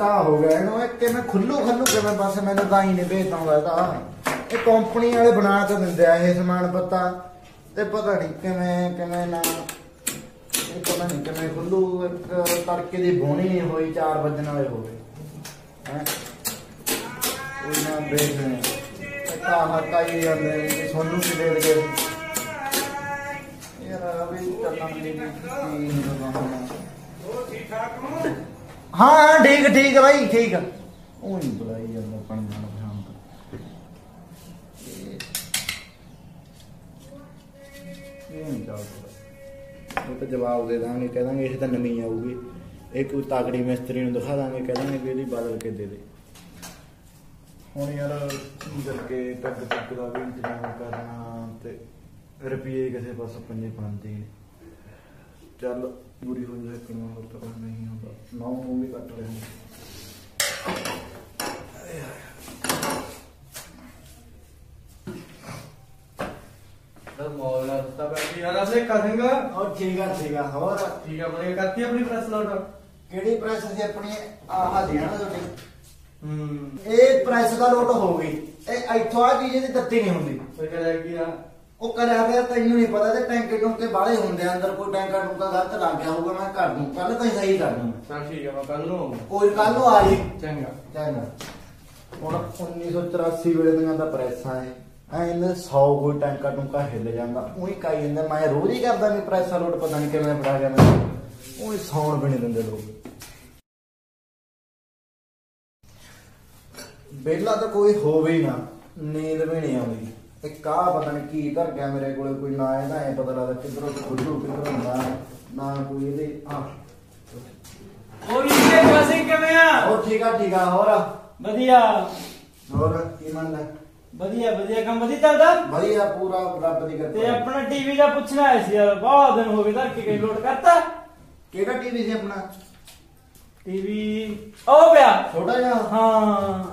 ਘਾਟਾ ਹੋ ਗਿਆ। ਇਹਨੂੰ ਇਹ ਕਿਵੇਂ ਖੁੱਲੂ ਖੱਲੂ ਕਿਵੇਂ ਬਸ ਮੈਨੂੰ ਤਾਂ ਹੀ ਨਹੀਂ ਭੇਜਦਾ ਹੁੰਦਾ ਇਹਦਾ। ਇਹ ਕੰਪਨੀ ਵਾਲੇ ਬਣਾ ਕੇ ਦਿੰਦੇ ਆ ਇਹ ਸਮਾਨ ਪੱਤਾ। ਤੇ ਪਤਾ ਨਹੀਂ ਕਿਵੇਂ ਕਿਵੇਂ ਨਾ, ਇਹ ਪਤਾ ਨਹੀਂ ਕਿਵੇਂ ਖੁੱਲੂ। ਇੱਕ ਤੜਕੇ ਦੀ ਬੋਣੀ ਨਹੀਂ ਹੋਈ 4 ਵਜਣ ਵਾਲੇ ਹੋ ਗਏ। ਹੈ? ਕੋਈ ਨਾ ਵੇਖਦੇ ਇਹ ਤਾਂ ਹੱਕਾ ਹੀ ਜਾਂਦੇ ਨੇ ਸੋਨੂੰ ਕੀ ਦੇ ਦੇ ਯਾਰ ਆ ਵੀ ਚੱਲਣ ਦੀ ਕੀ ਨਹੀਂ ਪਤਾ ਹਾਂ ਹਾਂ ਠੀਕ ਠੀਕ ਹੈ ਭਾਈ ਠੀਕ ਉਹ ਨਹੀਂ ਬੁਲਾਈ ਜਾਂਦਾ ਪਾਣੀ ਨਾਲ ਪਛਾਣ ਤੋਂ ਇਹ ਨਹੀਂ ਚੱਲਦਾ ਉਹ ਤਾਂ ਜਵਾਬ ਦੇ ਦਾਂਗੇ ਕਹਿ ਦਾਂਗੇ ਇਹ ਤਾਂ ਨਵੀਂ ਆਊਗੀ। ਇਹ ਕੋਈ ਤਾਕੜੀ ਮਿਸਤਰੀ ਨੂੰ ਦਿਖਾ ਦਾਂਗੇ ਕਹਿ ਦਾਂਗੇ ਵੀ ਇਹਦੀ ਬਦਲ ਕੇ ਦੇ ਦੇ। ਹੁਣ ਯਾਰ ਕੀ ਕਰਕੇ ਟੱਗ ਟੱਗ ਦਾ ਵੀ ਇੰਤਜ਼ਾਮ ਕਰਨਾ ਤੇ ਰੁਪਏ ਕਿਸੇ ਪਾਸੇ ਪੰਜੇ ਪਾਉਂਦੇ ਨੇ। ਚੱਲ ਪੂਰੀ ਹੋ ਜਾਏ ਕਿਨੂੰ ਹੋਰ ਤਾਂ ਕੁਛ ਨਹੀਂ ਹੁੰਦਾ। ਨੌ ਨੂੰ ਵੀ ਕੱਟ ਲੈਣੇ ਤਾਂ ਮੌਲ ਦਿੱਤਾ ਬੈਠੀ ਯਾਰ ਅਸੇ ਕਰਾਂਗਾ ਹੋਰ ਠੀਕ ਆ ਠੀਕ ਆ ਹੋਰ? ਠੀਕ ਆ ਬੜੇ ਕਰਤੀ ਆਪਣੀ ਪ੍ਰੈਸ ਲੋਟ ਕਿਹੜੀ ਪ੍ਰੈਸ ਸੀ ਆਪਣੀ? ਆਹ ਦੇਣਾ ਤੁਹਾਡੇ ਹੂੰ। ਇਹ ਪ੍ਰੈਸ ਦਾ ਲੋਟ ਹੋ ਗਈ। ਇਹ ਇੱਥੋਂ ਆ ਚੀਜ਼ ਦੀ ਤੱਤੀ ਨਹੀਂ ਹੁੰਦੀ। ਫਿਰ ਕਰਿਆ ਕੀ ਆ ਉਹ ਕਰਿਆ ਹੋਇਆ ਤੈਨੂੰ ਨਹੀਂ ਪਤਾ ਤੇ ਟੈਂਕੇ ਟੁੰਕੇ ਬਾਹਲੇ ਹੁੰਦੇ ਆ ਅੰਦਰ ਕੋਈ ਟੈਂਕਾ ਟੁੰਕਾ ਗਲਤ ਲੱਗ ਗਿਆ ਹੋਊਗਾ ਮੈਂ ਕਰ ਦੂੰ। ਕੱਲ ਤਾਂ ਸਹੀ ਕਰ ਦੂੰ। ਚਲ ਠੀਕ ਆ ਮੈਂ ਕੱਲ ਨੂੰ। ਕੋਈ ਕੱਲ ਨੂੰ ਆ ਜੀ। ਚੰਗਾ। ਚੰਗਾ। ਹੁਣ 1984 ਵੇਲੇ ਦੀਆਂ ਤਾਂ ਪ੍ਰੈਸਾਂ ਐ ਐ ਇਹਨੇ 100 ਕੋਈ ਟੈਂਕਾ ਟੁੰਕਾ ਹਿੱਲ ਜਾਂਦਾ। ਉਹੀ ਕਾਈ ਜਾਂਦਾ ਮੈਂ ਰੋਜ਼ ਹੀ ਕਰਦਾ ਵੀ ਪ੍ਰੈਸਾਂ ਲੋਟ ਪਤਾ ਨਹੀਂ ਕਿਵੇਂ ਫੜਾ ਗਿਆ ਮੈਨੂੰ। ਉਹੀ ਸੌਣ ਵੀ ਨਹੀਂ ਦਿੰਦੇ ਲੋਕ। ਬੇਲਾ ਤਾਂ ਕੋਈ ਹੋਵੇ ਹੀ ਨਾ ਨੀਂਦ ਵੀ ਨਹੀਂ ਆਉਂਦੀ। ਆ ਪਤਾ ਨਹੀਂ ਕੀ ਧਰ ਗਿਆ ਮੇਰੇ ਕੋਲੇ ਕੋਈ ਨਾ ਇਹਦਾ ਐ ਪਤਾ ਲੱਗਦਾ ਕਿੱਧਰੋਂ ਖੁੱਲੂ ਕਿੱਧਰੋਂ ਨਾ ਨਾ ਕੋਈ ਇਹਦੇ ਆ ਉਹ ਵੀ ਇਹ ਅਸੀਂ ਕਿਵੇਂ ਆ? ਹੋਰ ਠੀਕ ਆ ਠੀਕ ਆ ਹੋਰ? ਵਧੀਆ। ਹੋਰ ਕੀ ਮੰਨਦਾ? ਵਧੀਆ ਵਧੀਆ ਕੰਮ ਵਧੀਆ ਚੱਲਦਾ? ਵਧੀਆ ਪੂਰਾ ਰੱਬ ਦੀ ਕਿਰਪਾ। ਤੇ ਆਪਣਾ ਟੀਵੀ ਦਾ ਪੁੱਛਣਾ ਆਇਆ ਸੀ ਯਾਰ ਬਹੁਤ ਦਿਨ ਹੋ ਗਏ ਤਾਂ ਕਿ ਕਈ ਲੋਡ ਕਰਤਾ। ਕਿਹੜਾ ਟੀਵੀ ਸੀ ਆਪਣਾ? ਟੀਵੀ ਉਹ ਪਿਆ। ਛੋਟਾ ਜਿਹਾ? ਹਾਂ।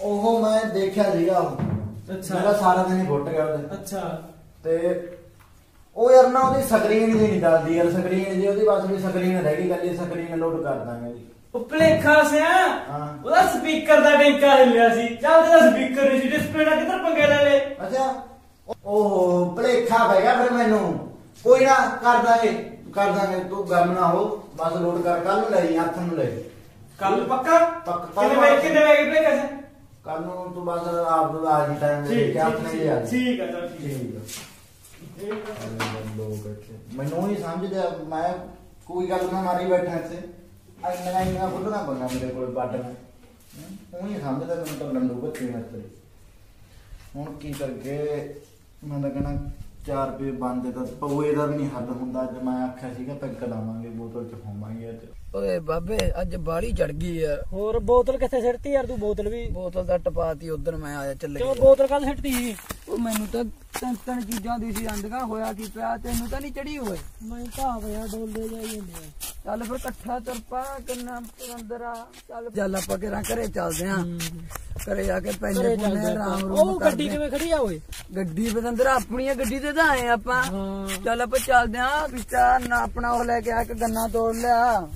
ਉਹ ਮੈਂ ਦੇਖਿਆ ਸੀਗਾ। ਅੱਛਾ। ਮੇਰਾ ਸਾਰਾ ਦਿਨ ਹੀ ਫੁੱਟ ਗਿਆ ਉਹਦੇ। ਅੱਛਾ। ਤੇ ਉਹ ਯਾਰ ਨਾ ਉਹਦੀ ਸਕਰੀਨ ਦੀ ਨਹੀਂ ਚੱਲਦੀ ਯਾਰ ਸਕਰੀਨ ਦੀ ਉਹਦੀ ਬਸ ਵੀ ਸਕਰੀਨ ਰਹਿ ਗਈ ਕੱਲੀ ਸਕਰੀਨ ਲੋਡ ਕਰ ਦਾਂਗੇ ਜੀ। ਉਹ ਭਲੇਖਾ ਸਿਆ। ਹਾਂ। ਉਹਦਾ ਸਪੀਕਰ ਦਾ ਟੈਂਕਾ ਹਿੱਲਿਆ ਸੀ। ਚੱਲ ਤੇਰਾ ਸਪੀਕਰ ਨਹੀਂ ਸੀ ਡਿਸਪਲੇ ਦਾ ਕਿੱਧਰ ਪੰਗੇ ਲੈ ਲੈ ਅੱਛਾ। ਉਹ ਭਲੇਖਾ ਪੈ ਗਿਆ ਫਿਰ ਮੈਨੂੰ। ਕੋਈ ਨਾ ਕਰ ਦਾਂਗੇ ਕਰ ਦਾਂਗੇ ਤੂੰ ਗਮ ਨਾ ਹੋ ਬਸ ਲੋਡ ਕਰ ਕੱਲ ਨੂੰ ਲੈ ਜੀ ਹੱਥ ਨੂੰ ਲੈ ਜੀ। ਕੱਲ ਪੱਕਾ? ਪੱਕਾ। ਕਿੰਨੇ ਵੇ ਕਿੰਨੇ ਵੇ ਭਲੇਖਾ ਸਿਆ ਕੱਲ ਨੂੰ ਤੂੰ ਬਸ ਆਪ ਨੂੰ ਆ ਜੀ ਟਾਈਮ ਦੇ ਕੇ ਆਪਣੇ ਲਈ ਆ। ਠੀਕ ਜੀ ਠੀਕ ਚੱਲ ਇੱਥੇ। ਮੈਨੂੰ ਨਹੀਂ ਸਮਝਦੇ ਮੈਂ ਕੋਈ ਗੱਲ ਨਾ ਮਾਰੀ ਬੈਠਾ ਇੱਥੇ। ਇੰਨਾ ਇੰਨਾ ਖੁੱਲਣਾ ਬੰਦਾ ਮੇਰੇ ਕੋਲ ਬਟਨ ਉਹ ਨਹੀਂ ਸਮਝਦਾ ਮੈਨੂੰ ਤਾਂ ਲੰਡੂ ਬੱਚੇ ਮਤਲਬ ਹੁਣ ਕੀ ਕਰਗੇ ਮੈਂ ਤਾਂ ਕਹਿਣਾ 4 ਰੁਪਏ ਬੰਦੇ ਤਾਂ ਪਊਏ ਦਾ ਵੀ ਨਹੀਂ ਹੱਲ ਹੁੰਦਾ। ਅੱਜ ਮੈਂ ਆਖਿਆ ਸੀਗਾ ਪੈਗ ਲਾਵਾਂਗੇ ਬੋਤਲ ਚ ਹੋਵਾਂਗੇ ਅੱਜ। ਓਏ ਬਾਬੇ ਅੱਜ ਬਾੜੀ ਚੜ ਗਈ ਯਾਰ ਹੋਰ ਬੋਤਲ ਕਿੱਥੇ ਸਿੱਟਤੀ ਯਾਰ ਤੂੰ ਬੋਤਲ ਵੀ? ਬੋਤਲ ਤਾਂ ਟਪਾਤੀ ਉਧਰ ਮੈਂ ਆਇਆ ਚੱਲ ਕਿਉਂ ਗਿਆ ਬੋਤਲ ਕੱਲ ਸਿੱਟਤੀ ਸੀ? ਉਹ ਮੈਨੂੰ ਤਾਂ ਤਿੰਨ ਤਿੰਨ ਚੀਜ਼ਾਂ ਦੀ ਸੀ ਅੰਦਗਾ ਹੋਇਆ ਕੀ ਪਿਆ ਤੈਨੂੰ ਤਾਂ ਨਹੀਂ ਚੜੀ ਹੋਏ। ਮੈਂ ਤਾਂ ਪਿਆ ਡੋਲਦੇ ਜਾਈ ਜਾਂਦੇ ਆ। ਚੱਲ ਫਿਰ ਇਕੱਠਾ ਤੁਰਪਾ ਕਿੰਨਾ ਅੰਦਰ ਆ ਚੱਲ ਚੱਲ ਆਪਾਂ ਕਿਰਾਂ ਘਰੇ ਚੱਲਦੇ ਆਂ। ਘਰੇ ਜਾ ਕੇ ਪੈਨੇ ਘਰੇ ਪੁੰਨੇ ਆਰਾਮ। ਰੂਮ ਉਹ ਗੱਡੀ। ਕਿਵੇਂ ਖੜੀ ਆ ਓਏ? ਗੱਡੀ ਬਦੰਦਰ ਆਪਣੀਆਂ ਗੱਡੀ ਤੇ ਤਾਂ ਆਏ ਆਪਾਂ। ਚੱਲ ਆਪਾਂ ਚੱਲਦੇ ਆਂ ਪਿੱਛਾ ਨਾ ਆਪਣਾ ਉਹ ਲੈ ਕੇ ਆ ਇੱਕ ਗੰਨਾ ਤੋੜ ਲਿਆ।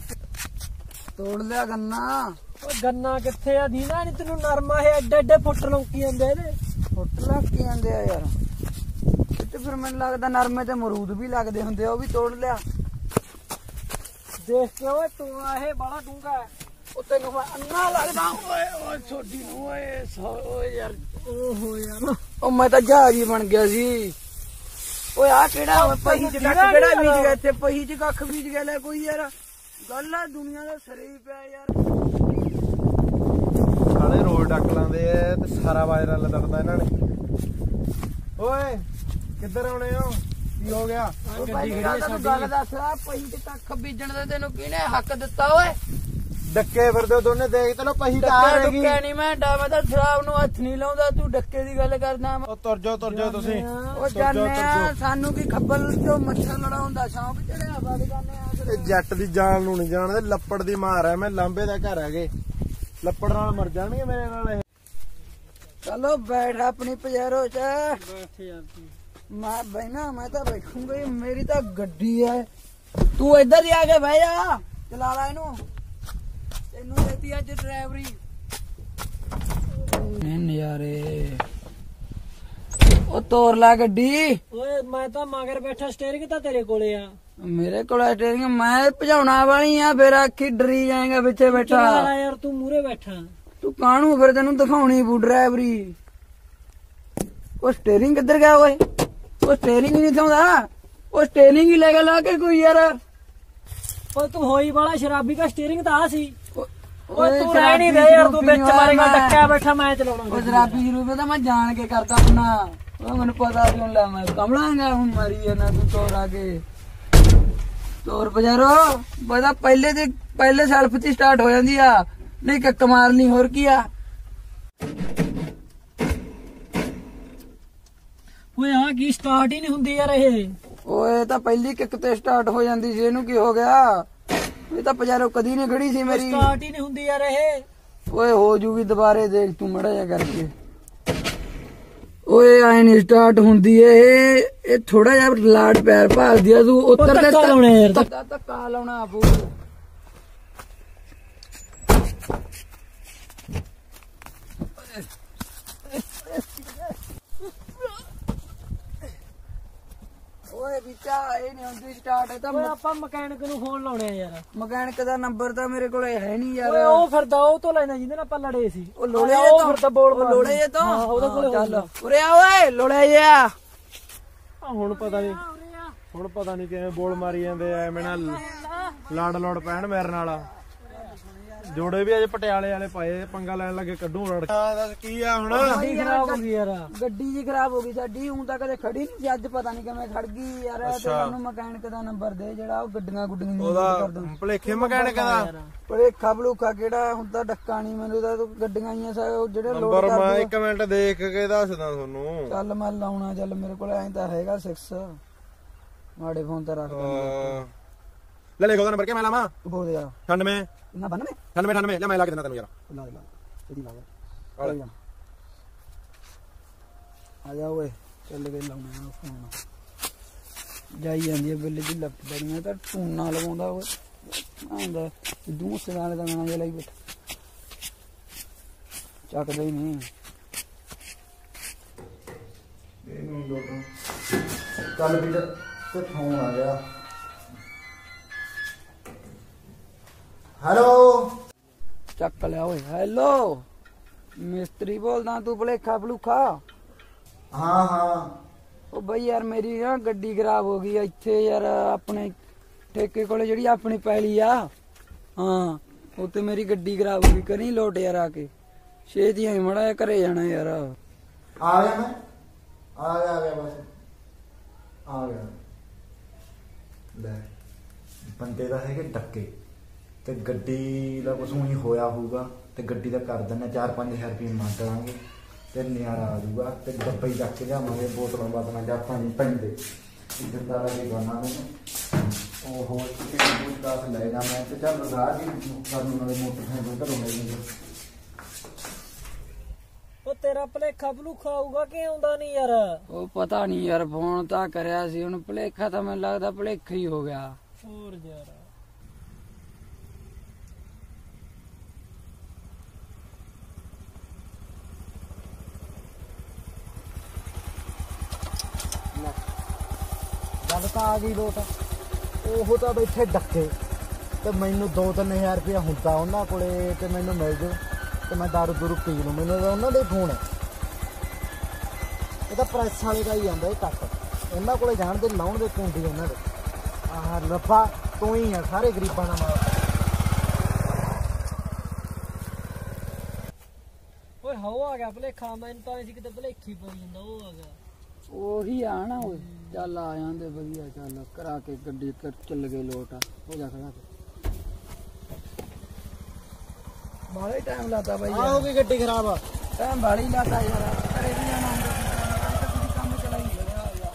ਤੋੜ ਲਿਆ ਗੰਨਾ। ਓਏ ਗੰਨਾ ਕਿੱਥੇ ਆ? ਦੀਨਾ ਨਹੀਂ ਤੈਨੂੰ ਨਰਮਾ ਇਹ ਐਡੇ ਐਡੇ ਫੁੱਟ ਲੌਂਕੀ ਜਾਂਦੇ ਇਹਦੇ। ਫੁੱਟ ਲੱਗ ਕੇ ਆਂਦੇ ਆ ਯਾਰ। ਤੇ ਫਿਰ ਮੈਨੂੰ ਲੱਗਦਾ ਨਰਮੇ ਤੇ ਅਮਰੂਦ ਵੀ ਲੱਗਦੇ ਹੁੰਦੇ ਆ ਉਹ ਵੀ ਤੋੜ ਲਿਆ। ਦੇਖ ਕੇ ਓਏ ਤੂੰ ਆ ਇਹ ਬੜਾ ਡੂੰਗਾ ਉਹ ਤੈਨੂੰ ਮੈਂ ਅੰਨਾ ਲੱਗਦਾ। ਓਏ ਓਏ ਛੋਡੀ ਨੂੰ ਓਏ ਓਏ ਯਾਰ। ਓਹੋ ਯਾਰ। ਉਹ ਮੈਂ ਤਾਂ ਜਹਾਜ਼ ਹੀ ਬਣ ਗਿਆ ਸੀ। ਓਏ ਆ ਕਿਹੜਾ ਪਹੀ ਚ ਕੱਖ ਕਿਹੜਾ ਬੀਜ ਗਿਆ ਇੱਥੇ? ਪਹੀ ਚ ਕੱਖ ਬੀਜ ਗਿਆ ਲੈ ਕੋਈ ਯਾਰ। ਗੱਲ ਆ ਦੁਨੀਆ ਦਾ ਸਰੇ ਹੀ ਪਿਆ ਯਾਰ। ਸਾਲੇ ਰੋਡ ਡੱਕ ਲਾਉਂਦੇ ਐ ਤੇ ਸਾਰਾ ਵਾਇਰਲ ਲਦੜਦਾ ਇਹਨਾਂ ਨੇ। ਓਏ ਕਿੱਧਰ ਆਉਣੇ ਹੋ? ਕੀ ਹੋ ਗਿਆ? ਓਏ ਭਾਈ ਗੱਲ ਤਾਂ ਤੂੰ ਗੱਲ ਦੱਸ ਆ ਪਹੀ ਚ ਕੱਖ ਬੀਜਣ ਦਾ ਤੈਨੂੰ ਕਿਹਨੇ ਹੱਕ ਦਿੱਤਾ ਓਏ? ਡੱਕੇ ਫਿਰਦੇ ਹੋ ਦੋਨੇ ਦੇਖ ਚਲੋ ਪਹੀ ਤਾਂ ਆ ਡੱਕੇ ਰਹੇਗੀ। ਡੁੱਕੇ ਨਹੀਂ ਮੈਂ ਡਾ ਮੈਂ ਤਾਂ ਸ਼ਰਾਬ ਨੂੰ ਹੱਥ ਨਹੀਂ ਲਾਉਂਦਾ ਤੂੰ ਡੱਕੇ ਦੀ ਗੱਲ ਕਰਦਾ ਉਹ ਤੁਰ ਜਾਓ ਤੁਰ ਜਾਓ ਤੁਸੀਂ। ਉਹ ਤੁਰ ਜਾਓ, ਜਾਣੇ ਤੁਰ ਆ ਜਾਓ। ਸਾਨੂੰ ਕੀ ਖੱਬਲ ਚੋਂ ਮੱਛਰ ਲੜਾਉਣ ਦਾ ਸ਼ੌਂਕ ਚੜਿਆ ਵਗ ਜਾਣੇ ਆ ਇਹ ਜੱਟ ਦੀ ਜਾਨ ਨੂੰ ਨਹੀਂ ਜਾਣਦੇ ਲੱਪੜ ਦੀ ਮਾਰ ਐ ਮੈਂ ਲਾਂਬੇ ਦਾ ਘਰ ਹੈਗੇ ਲੱਪੜ ਨਾਲ ਮਰ ਜਾਣਗੇ ਮੇਰੇ ਨਾਲ ਇਹ। ਚਲੋ ਬੈਠ ਆਪਣੀ ਪਜੈਰੋ ਚ। ਬੈਠ ਯਾਰ ਤੂੰ। ਮੈਂ ਬੈਣਾ ਮੈਂ ਤਾਂ ਬੈਠੂੰਗਾ ਹੀ ਮੇਰੀ ਤਾਂ ਗੱਡੀ ਹੈ ਤੂੰ ਇੱਧਰ ਹੀ ਆ ਕੇ ਬਹਿ ਜਾ ਚਲਾ ਲੈ ਇਹਨੂੰ। ਤੈਨੂੰ ਦੇਤੀ ਅੱਜ ਡਰਾਈਵਰੀ। ਨੇ ਨਜ਼ਾਰੇ। ਉਹ ਤੋਰ ਲਾ ਗੱਡੀ। ਓਏ ਮੈਂ ਤਾਂ ਮਗਰ ਬੈਠਾ ਸਟੀਅਰਿੰਗ ਤਾਂ ਤੇਰੇ ਕੋਲੇ ਆ। ਮੇਰੇ ਕੋਲ ਸਟੇਰਿੰਗ ਮੈਂ ਭਜਾਉਣਾ ਵਾਲੀ ਆ ਫਿਰ ਆਖੀ ਡਰੀ ਜਾਏਗਾ ਪਿੱਛੇ ਬੈਠਾ। ਚਲਾ ਯਾਰ ਤੂੰ ਮੂਰੇ ਬੈਠਾ। ਤੂੰ ਕਾਹਨੂੰ ਫਿਰ ਤੈਨੂੰ ਦਿਖਾਉਣੀ ਬੂ ਡਰਾਈਵਰੀ? ਉਹ ਸਟੇਰਿੰਗ ਕਿੱਧਰ ਗਿਆ ਓਏ? ਉਹ ਸਟੇਰਿੰਗ ਨਹੀਂ ਥਾਉਂਦਾ ਉਹ ਸਟੇਰਿੰਗ ਹੀ ਲੈ ਕੇ ਲਾ ਕੇ ਕੋਈ ਯਾਰ। ਓਏ ਤੂੰ ਹੋਈ ਵਾਲਾ ਸ਼ਰਾਬੀ ਦਾ ਸਟੀਅਰਿੰਗ ਤਾਂ ਆ ਸੀ। ਓਏ ਤੂੰ ਰਹਿ ਨਹੀਂ ਦੇ ਯਾਰ ਤੂੰ ਵਿੱਚ ਮਾਰੇਗਾ ਟੱਕਿਆ ਬੈਠਾ ਮੈਂ ਚਲਾਉਣਾ। ਉਹ ਜਰਾਬੀ ਜੀ ਰੂਪੇ ਤਾਂ ਮੈਂ ਜਾਣ ਕੇ ਕਰਦਾ ਹੁੰਨਾ ਉਹ ਮੈਨੂੰ ਪਤਾ ਕਿਉਂ ਲਾ ਮੈਂ ਕਮਲਾਂਗਾ ਹੁਣ ਮਰੀ ਨਾ ਤੂੰ ਤੋਰ ਆ ਕੇ। ਤੋਰ ਬਜਾਰੋ ਬਦਾ ਪਹਿਲੇ ਦੇ ਪਹਿਲੇ ਸੈਲਫ ਤੇ ਸਟਾਰਟ ਹੋ ਜਾਂਦੀ ਆ। ਨਹੀਂ ਕਿੱਕ ਮਾਰਨੀ ਹੋਰ ਕੀ ਆ? ਓਏ ਆ ਕੀ ਸਟਾਰਟ ਹੀ ਨਹੀਂ ਹੁੰਦੀ ਯਾਰ ਇਹ? ਓਏ ਤਾਂ ਪਹਿਲੀ ਕਿੱਕ ਤੇ ਸਟਾਰਟ ਹੋ ਜਾਂਦੀ ਸੀ ਇਹਨੂੰ ਕੀ ਹੋ ਗਿਆ? ਇਹ ਤਾਂ ਬਜਾਰੋ ਕਦੀ ਨਹੀਂ ਖੜੀ ਸੀ ਮੇਰੀ। ਸਟਾਰਟ ਹੀ ਨਹੀਂ ਹੁੰਦੀ ਯਾਰ ਇਹ। ਓਏ ਹੋ ਜੂਗੀ ਦੁਬਾਰੇ ਦੇਖ ਤੂੰ ਮੜਾ ਜਾ ਕਰਕੇ। ਓਏ ਆਏ ਨਹੀਂ ਸਟਾਰਟ ਹੁੰਦੀ ਏ ਇਹ ਥੋੜਾ ਜਿਹਾ ਲਾਡ ਪੈਰ ਭਾਲਦੀ ਆ ਤੂੰ ਉੱਤਰ ਤੇ ਧੱਕਾ ਲਾਉਣਾ ਯਾਰ। ਧੱਕਾ ਧੱਕਾ ਲਾਉਣਾ ਆਪੂ। ਓਏ ਵਿਚਾ ਇਹ ਨਹੀਂ ਹੁੰਦੀ ਸਟਾਰਟ ਇਹ ਤਾਂ ਓਏ ਆਪਾਂ ਮਕੈਨਿਕ ਨੂੰ ਫੋਨ ਲਾਉਣੇ ਆ ਯਾਰ। ਮਕੈਨਿਕ ਦਾ ਨੰਬਰ ਤਾਂ ਮੇਰੇ ਕੋਲ ਹੈ ਨਹੀਂ ਯਾਰ। ਓਏ ਉਹ ਫਿਰਦਾ ਉਹ ਤੋਂ ਲੈਣਾ ਜਿਹਦੇ ਨਾਲ ਆਪਾਂ ਲੜੇ ਸੀ। ਉਹ ਲੋੜੇ ਉਹ ਤੋਂ ਫਿਰਦਾ ਬੋਲ। ਲੋੜੇ ਜੇ ਤੋਂ। ਹਾਂ, ਉਹਦੇ ਕੋਲੇ ਚੱਲ। ਉਰੇ ਆ ਓਏ ਲੋੜੇ ਜਿਆ ਆ। ਹੁਣ ਪਤਾ ਨਹੀਂ ਹੁਣ ਪਤਾ ਨਹੀਂ ਕਿਵੇਂ ਬੋਲ ਮਾਰੀ ਜਾਂਦੇ ਐ ਐਵੇਂ ਨਾਲ ਲਾੜ ਲੋੜ ਪੈਣ ਮੇਰੇ ਨਾਲ। ਜੋੜੇ ਵੀ ਅੱਜ ਪਟਿਆਲੇ ਵਾਲੇ ਪਾਏ ਪੰਗਾ ਲੈਣ ਲੱਗੇ ਕੱਢੂ ਰੜ ਕੀ। ਆ ਹੁਣ? ਗੱਡੀ ਖਰਾਬ ਹੋ ਗਈ ਯਾਰ। ਗੱਡੀ ਜੀ ਖਰਾਬ ਹੋ ਗਈ ਸਾਡੀ ਹੁਣ ਤਾਂ ਕਦੇ ਖੜੀ ਨਹੀਂ ਸੀ ਅੱਜ ਪਤਾ ਨਹੀਂ ਕਿਵੇਂ ਖੜ ਗਈ ਯਾਰ ਤੇ ਮੈਨੂੰ ਮਕੈਨਿਕ ਦਾ ਨੰਬਰ ਦੇ ਜਿਹੜਾ ਉਹ ਗੱਡੀਆਂ ਗੁੱਡੀਆਂ ਦੀ ਉਹਦਾ ਭਲੇਖੇ ਮਕੈਨਿਕ ਦਾ? ਭਲੇਖਾ ਭਲੂਖਾ ਕਿਹੜਾ ਹੁਣ ਤਾਂ ਡੱਕਾ ਨਹੀਂ ਮੈਨੂੰ ਤਾਂ ਗੱਡੀਆਂ ਹੀ ਆ ਸਾ ਉਹ ਜਿਹੜੇ ਲੋਡ ਨੰਬਰ ਮੈਂ ਕਰਦੇ ਇੱਕ ਮਿੰਟ ਦੇਖ ਕੇ ਦੱਸਦਾ ਤੁਹਾਨੂੰ। ਚੱਲ ਮੈਂ ਲਾਉਣਾ ਚੱਲ ਮੇਰੇ ਕੋਲ ਐਂ ਤਾਂ ਹੈਗਾ 6 ਮਾੜੇ ਫੋਨ ਤੇ ਰੱਖ ਦਾਂ ਅਹ, ਲੈ ਲੈ ਉਹਦਾ ਨੰਬਰ ਕਿਆ ਮੈਂ ਲਾਵਾਂ? ਬੋਲ ਯਾਰ। 98 ਨਾ ਬੰਨ 98 98 ਲੈ ਮੈਂ ਲਾ ਕੇ ਦਿੰਦਾ ਤੈਨੂੰ ਯਾਰ। ਲਾ ਦੇ ਲਾ ਇਹਦੀ ਲਾ ਦੇ। ਆ ਜਾ ਆ ਜਾ ਓਏ। ਚੱਲ ਕੇ ਲਾਉਣਾ ਫੋਨ। ਜਾਈ ਜਾਂਦੀ ਹੈ ਬਿੱਲ ਦੀ ਲੱਪ ਬੜੀਆਂ ਤਾਂ ਟੂਨਾ ਲਵਾਉਂਦਾ ਓਏ। ਆਂਦਾ ਦੂ ਸਗਾਲ ਦਾ ਗਾਣਾ ਜਿਹਾ ਲਾਈ ਬੈਠਾ। ਚੱਕਦਾ ਹੀ ਨਹੀਂ। ਇਹਨੂੰ ਲੋਟਾਂ। ਚੱਲ ਵੀ ਤੇ ਫੋਨ ਆ ਗਿਆ। ਹੈਲੋ ਚੱਕ ਲਿਆ ਓਏ ਹੈਲੋ ਮਿਸਤਰੀ ਬੋਲਦਾ ਤੂੰ ਭਲੇਖਾ ਭਲੂਖਾ? ਹਾਂ ਹਾਂ। ਉਹ ਬਈ ਯਾਰ ਮੇਰੀ ਨਾ ਗੱਡੀ ਖਰਾਬ ਹੋ ਗਈ ਆ ਇੱਥੇ ਯਾਰ ਆਪਣੇ ਠੇਕੇ ਕੋਲੇ ਜਿਹੜੀ ਆਪਣੀ ਪੈਲੀ ਆ। ਹਾਂ ਉੱਥੇ ਮੇਰੀ ਗੱਡੀ ਖਰਾਬ ਹੋ ਗਈ ਕਰੀ ਲੋਟ ਯਾਰ ਆ ਕੇ। ਛੇਤੀ ਆਈ ਮੜਾ ਘਰੇ ਜਾਣਾ ਯਾਰ। ਆ ਗਿਆ ਮੈਂ? ਆ ਗਿਆ ਆ ਗਿਆ ਬਸ। ਆ ਗਿਆ। ਲੈ ਬੰਦੇ ਦਾ ਹੈਗੇ ਡੱਕੇ। ਤੇ ਗੱਡੀ ਦਾ ਕੁਛ ਨਹੀਂ ਹੋਇਆ ਹੋਊਗਾ ਤੇ ਗੱਡੀ ਦਾ ਕਰ ਦਿੰਨਾ 4-5000 ਰੁਪਏ ਮੰਗ ਲਾਂਗੇ ਤੇ ਨਿਆਰਾ ਆ ਜਾਊਗਾ ਤੇ ਡੱਬਾ ਹੀ ਚੱਕ ਕੇ ਲਿਆਵਾਂਗੇ ਬੋਤਲਾਂ ਬਾਤਲਾਂ ਜਾਂ ਪਾਣੀ ਪੈਂਦੇ। ਜਿੰਦਾ ਲੱਗੇ ਗਾਣਾ ਮੈਨੂੰ ਉਹ ਹੋਰ ਕਿਤੇ ਕੁਝ ਕਾਸ ਲੈ ਜਾ ਮੈਂ ਤੇ ਚੱਲ ਰਾਜ ਹੀ ਕਰਨ ਵਾਲੇ ਮੋਟਰਸਾਈਕਲ ਘਰੋਂ ਲੈ ਜਾਂਗੇ ਉਹ ਤੇਰਾ ਭਲੇਖਾ ਭਲੂਖਾ ਆਊਗਾ ਕਿ ਆਉਂਦਾ ਨਹੀਂ ਯਾਰ? ਉਹ ਪਤਾ ਨਹੀਂ ਯਾਰ ਫੋਨ ਤਾਂ ਕਰਿਆ ਸੀ ਹੁਣ ਭਲੇਖਾ ਤਾਂ ਮੈਨੂੰ ਲੱਗਦਾ ਭਲੇਖਾ ਹੀ ਹੋ ਗਿਆ। ਹੋਰ ਯਾਰ। ਗੱਲ ਤਾਂ ਆ ਗਈ ਲੋਟ। ਉਹ ਤਾਂ ਬੈਠੇ ਡੱਕੇ। ਤੇ ਮੈਨੂੰ 2-3000 ਰੁਪਇਆ ਹੁੰਦਾ ਉਹਨਾਂ ਕੋਲੇ ਤੇ ਮੈਨੂੰ ਮਿਲ ਜਾਓ ਤੇ ਮੈਂ ਦਾਰੂ ਦੂਰੂ ਪੀ ਲੂੰ। ਮੈਨੂੰ ਤਾਂ ਉਹਨਾਂ ਦੇ ਫੋਨ ਹੈ। ਇਹ ਤਾਂ ਪ੍ਰੈਸ ਵਾਲੇ ਦਾ ਹੀ ਆਉਂਦਾ ਇਹ ਕੱਟ ਉਹਨਾਂ ਕੋਲੇ ਜਾਣ ਦੇ ਲਾਉਣ ਦੇ ਕੁੰਡੀ ਉਹਨਾਂ ਦੇ। ਆਹ ਰੱਬਾ, ਤੂੰ ਹੀ ਆ, ਸਾਰੇ ਗਰੀਬਾਂ ਦਾ ਮਾਲ ਓਏ ਹੋ ਆ ਗਿਆ ਭਲੇਖਾ। ਮੈਨੂੰ ਤਾਂ ਸੀ ਕਿਤੇ ਭਲੇਖੀ ਪਈ ਜਾਂਦਾ, ਉਹ ਆ ਗਿਆ। ਉਹੀ ਆ ਨਾ ਓਏ। ਚੱਲ ਆ ਜਾਂਦੇ ਵਧੀਆ ਚੱਲ ਕਰਾ ਕੇ ਗੱਡੀ ਕਰ ਚੱਲ ਗਏ ਲੋਟ। ਆ ਹੋ ਜਾ ਖੜਾ ਬਾਲੇ ਟਾਈਮ ਲਾਤਾ ਬਾਈ ਆਹ ਹੋ ਗਈ ਗੱਡੀ ਖਰਾਬ। ਆ ਟਾਈਮ ਬਾਲੀ ਲਾਤਾ ਯਾਰ। ਘਰੇ ਵੀ ਜਾਣਾ ਹੁੰਦਾ ਸੀ ਤੁਸੀਂ ਕੰਮ ਚਲਾਈ ਗਿਆ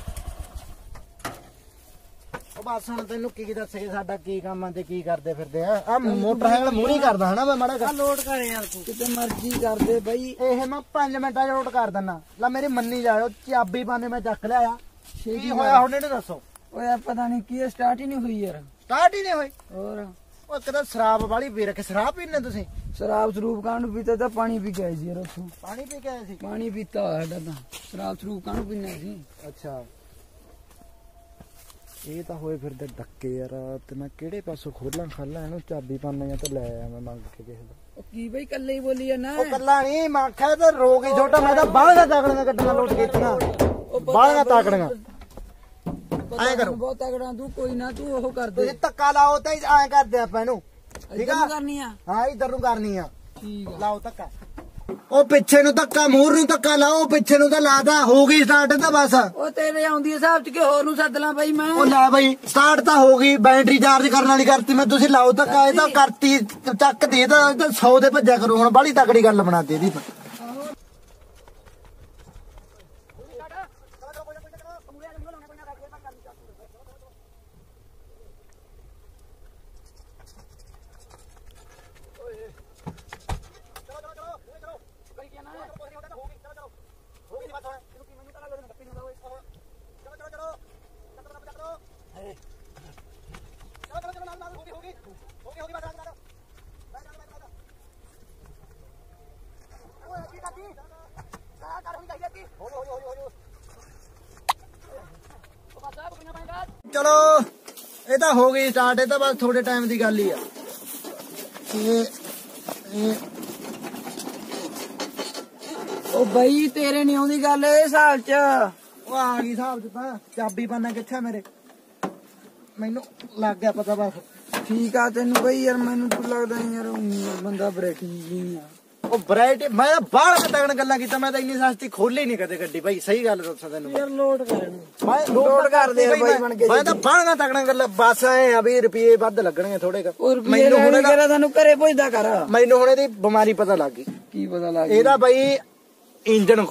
ਉਹ ਬਸ ਹੁਣ ਤੈਨੂੰ ਕੀ ਦੱਸੇ ਸਾਡਾ ਕੀ ਕੰਮ ਆ ਤੇ ਕੀ ਕਰਦੇ ਫਿਰਦੇ ਆ? ਆ ਮੋਟਰਸਾਈਕਲ ਮੂਰੀ ਕਰਦਾ ਹਨਾ ਮੈਂ ਮਾੜਾ ਜਿਹਾ। ਲੋਡ ਕਰ ਯਾਰ ਤੂੰ। ਕਿਤੇ ਮਰਜ਼ੀ ਕਰਦੇ ਬਈ। ਇਹ ਮੈਂ 5 ਮਿੰਟਾਂ 'ਚ ਲੋਡ ਕਰ ਦਿੰਨਾ। ਲੈ ਮੇਰੀ ਮੰਨੀ ਜਾਇਓ ਚਾਬੀ ਬਾਨੇ ਮੈਂ ਚੱਕ ਲਿਆ ਕੀ ਹੋਇਆ ਹੁਣ ਇਹਨੂੰ ਦੱਸੋ? ਓਏ ਪਤਾ ਨਹੀਂ ਕੀ ਸਟਾਰਟ ਹੀ ਨਹੀਂ ਹੋਈ ਯਾਰ। ਸਟਾਰਟ ਹੀ ਨਹੀਂ ਹੋਈ? ਹੋਰ। ਉਹ ਕਦਾ ਸ਼ਰਾਬ ਵਾਲੀ ਪੀ ਰੱਖੇ। ਸ਼ਰਾਬ ਪੀਨੇ ਤੁਸੀਂ? ਸ਼ਰਾਬ ਸਰੂਪ ਕਾਹਨੂੰ ਪੀਤਾ? ਤਾਂ ਪਾਣੀ ਪੀ ਕੇ ਆਏ ਸੀ ਯਾਰ ਉੱਥੋਂ। ਪਾਣੀ ਪੀ ਕੇ ਆਏ ਸੀ? ਪਾਣੀ ਪੀਤਾ ਸਾਡਾ ਤਾਂ। ਸ਼ਰਾਬ ਸਰੂਪ ਕਾਹਨੂੰ ਪੀਣਾ ਸੀ ਅੱਛਾ। ਇਹ ਤਾਂ ਹੋਏ ਫਿਰਦੇ ਡੱਕੇ ਯਾਰ ਤੇ ਮੈਂ ਕਿਹੜੇ ਪਾਸੋਂ ਖੋਲਾਂ ਖਾਲਾਂ ਇਹਨੂੰ ਚਾਬੀ ਪਾਣਾ ਤੇ ਲੈ ਮੈਂ ਮੰਗ ਕੇ ਕਿਸੇ ਦਾ। ਉਹ ਕੀ ਬਈ ਕੱਲੇ ਹੀ ਬੋਲੀ ਜਾਂਦਾ ਉਹ ਕੱਲਾ ਨਹੀਂ ਮੈਂ ਆਖਿਆ ਤੇ ਰੋਗ ਹੀ ਛੋਟਾ ਮੈਂ ਤਾਂ ਬਾਹਲਾ ਤਾਕੜੀਆਂ ਕੱਢਣਾ ਲੁੱਟ ਕੀਤੀਆਂ। ਬਾਹਲਾ ਤਾਕੜੀਆਂ ਐਂ ਕਰੋ। ਬਹੁਤ ਤਗੜਾ ਤੂੰ ਕੋਈ ਨਾ ਤੂੰ ਉਹ ਕਰ ਦੇ। ਤੁਸੀਂ ਧੱਕਾ ਲਾਓ ਤੇ ਐਂ ਕਰਦੇ ਆਪਾਂ ਇਹਨੂੰ। ਠੀਕ ਆ? ਨੂੰ ਕਰਨੀ ਆ? ਹਾਂ ਇਧਰ ਨੂੰ ਕਰਨੀ ਆ। ਠੀਕ ਆ। ਲਾਓ ਧੱਕਾ। ਉਹ ਪਿੱਛੇ ਨੂੰ ਧੱਕਾ ਮੂਹਰ ਨੂੰ ਧੱਕਾ ਲਾਓ ਪਿੱਛੇ ਨੂੰ ਤਾਂ ਲਾਦਾ ਹੋ ਗਈ ਸਟਾਰਟ ਤਾਂ ਬਸ। ਉਹ ਤੇਰੇ ਆਉਂਦੀ ਹਿਸਾਬ ਚ ਕਿ ਹੋਰ ਨੂੰ ਸੱਦ ਲਾਂ ਬਈ ਮੈਂ? ਉਹ ਲੈ ਬਈ ਸਟਾਰਟ ਤਾਂ ਹੋ ਗਈ ਬੈਟਰੀ ਚਾਰਜ ਕਰਨ ਵਾਲੀ ਕਰਤੀ ਮੈਂ ਤੁਸੀਂ ਲਾਓ ਧੱਕਾ ਇਹ ਤਾਂ ਕਰਤੀ ਚੱਕ ਦੇ ਤਾਂ 100 ਦੇ ਭੱਜਿਆ ਕਰੋ ਹੁਣ ਬੜੀ ਤਕੜੀ ਗੱਲ ਬਣਾਤੀ ਇਹਦੀ। ਚਲੋ, ਇਹ ਤਾਂ ਹੋ ਗਈ ਸਟਾਰਟ ਇਹ ਤਾਂ ਬਸ ਥੋੜੇ ਟਾਈਮ ਦੀ ਗੱਲ ਹੀ ਆ। ਇਹ ਇਹ। ਉਹ ਬਈ, ਤੇਰੇ ਨਹੀਂ ਆਉਂਦੀ ਗੱਲ ਇਹ ਹਿਸਾਬ ਚ। ਉਹ ਆ ਗਈ ਹਿਸਾਬ ਚ ਤਾਂ, ਚਾਬੀ ਪਾਣਾ ਕਿੱਥੇ ਮੇਰੇ? ਮੈਨੂੰ ਲੱਗ ਗਿਆ ਪਤਾ ਬਸ। ਠੀਕ ਆ ਤੈਨੂੰ ਬਈ ਯਾਰ ਮੈਨੂੰ ਤਾਂ ਲੱਗਦਾ ਨਹੀਂ ਯਾਰ ਊਂ ਬੰਦਾ ਬ੍ਰੇਕਿੰਗ ਨਹੀਂ ਆ। ਉਹ ਵੈਰਾਈਟੀ ਮੈਂ ਤਾਂ ਬਾਹਰ ਤਗਣ ਗੱਲਾਂ ਕੀਤਾ ਮੈਂ ਤਾਂ ਇੰਨੀ ਸਸਤੀ ਖੋਲੀ ਨਹੀਂ ਕਦੇ ਗੱਡੀ ਭਾਈ ਸਹੀ ਗੱਲ ਦੱਸਾਂ ਤੈਨੂੰ ਯਾਰ ਲੋਡ ਕਰ ਇਹਨੂੰ। ਮੈਂ ਲੋਡ ਕਰਦੇ ਆ ਬਾਈ ਬਣ ਕੇ ਮੈਂ ਤਾਂ ਬਾਹਰ ਤਗਣ ਗੱਲਾਂ ਬਸ ਐ ਆ ਵੀ ਰੁਪਏ ਵੱਧ ਲੱਗਣਗੇ ਥੋੜੇ ਕੁ। ਉਹ ਰੁਪਏ ਮੈਨੂੰ ਹੁਣ ਕਰਾ ਤੈਨੂੰ ਘਰੇ ਪੁੱਛਦਾ ਕਰ। ਮੈਨੂੰ ਹੁਣ ਇਹਦੀ ਬਿਮਾਰੀ ਪਤਾ ਲੱਗ ਗਈ। ਕੀ ਪਤਾ ਲੱਗ ਗਿਆ ਇਹਦਾ ਬਈ ਇੰਜਨ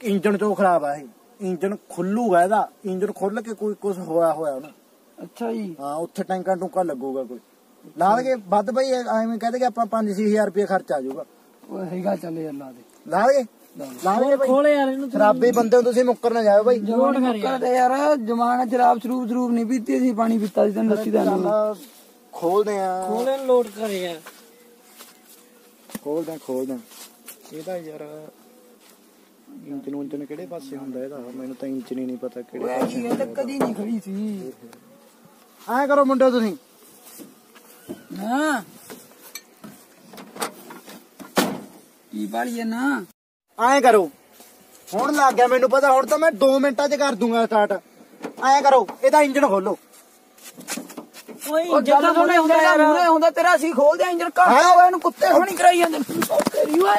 ਇੰਜਨ ਤੋਂ ਖਰਾਬ ਆ ਇਹ। ਇੰਜਨ ਖੁੱਲੂਗਾ ਇਹਦਾ। ਇੰਜਨ ਖੁੱਲ ਕੇ ਕੋਈ ਕੁਝ ਹੋਇਆ ਹੋਇਆ ਉਹਨੂੰ। ਅੱਛਾ ਜੀ। ਹਾਂ ਉੱਥੇ ਟੈਂਕਾਂ ਟੁੰਕਾ ਲੱਗੂਗਾ ਕੋਈ। ਲਾ ਕੇ ਵੱਧ ਬਈ ਐਵੇਂ ਕਹਦੇ ਕਿ ਆਪਾਂ 5-6000 ਰੁਪਏ ਖਰਚ ਆ ਜਾਊਗਾ। ਉਹ ਹੈਗਾ ਚੱਲ ਯਾਰ ਲਾ ਦੇ। ਲਾ ਬਈ। ਖੋਲੇ ਯਾਰ ਇਹਨੂੰ ਸ਼ਰਾਬੀ ਬੰਦੇ ਹੋ ਤੁਸੀਂ ਮੁੱਕਰ ਨਾ ਜਾਓ ਬਈ। ਲੋਡ ਕਰ ਯਾਰ। ਜਮਾਨਾ ਸ਼ਰਾਬ ਸ਼ਰੂਬ ਸ਼ਰੂਬ ਨਹੀਂ ਪੀਤੀ ਸੀ ਪਾਣੀ ਪੀਤਾ ਸੀ ਤੈਨੂੰ ਦੱਸੀ ਚੱਲ ਖੋਲਦੇ ਆ। ਖੋਲੇ ਨੂੰ ਲੋਡ ਕਰ ਯਾਰ ਖੋਲਦੇ ਖੋਲਦੇ ਇਹਦਾ ਯਾਰ ਇੰਜਨ ਉਂਜਨ ਕਿਹੜੇ ਪਾਸੇ ਹੁੰਦਾ ਇਹਦਾ? ਮੈਨੂੰ ਤਾਂ ਇੰਜਨ ਹੀ ਨਹੀਂ ਪਤਾ ਕਿਹੜੇ ਓਏ ਇਹ ਤਾਂ ਕਦੀ ਨਹੀਂ ਖੜੀ ਸੀ। ਐਂ ਕਰੋ ਮੁੰਡੇ ਤੁਸੀਂ। ਹਾਂ ਕੀ ਬਾਲੀ ਨਾ? ਐਂ ਕਰੋ। ਹੁਣ ਲੱਗ ਗਿਆ ਮੈਨੂੰ ਪਤਾ ਹੁਣ ਤਾਂ ਮੈਂ 2 ਮਿੰਟਾਂ 'ਚ ਕਰ ਦੂੰਗਾ ਸਟਾਰਟ ਐਂ ਕਰੋ ਇਹਦਾ ਇੰਜਨ ਖੋਲੋ। ਓਏ ਜਦੋਂ ਥੋੜੇ ਹੁੰਦਾ ਯਾਰ। ਹੁੰਦਾ ਤੇਰਾ ਸੀ ਖੋਲਦੇ ਇੰਜਨ ਘੱਟ ਹੋਇਆ ਇਹਨੂੰ ਕੁੱਤੇ ਹੋਣੀ ਕਰਾਈ ਜਾਂਦੇ ਓਏ।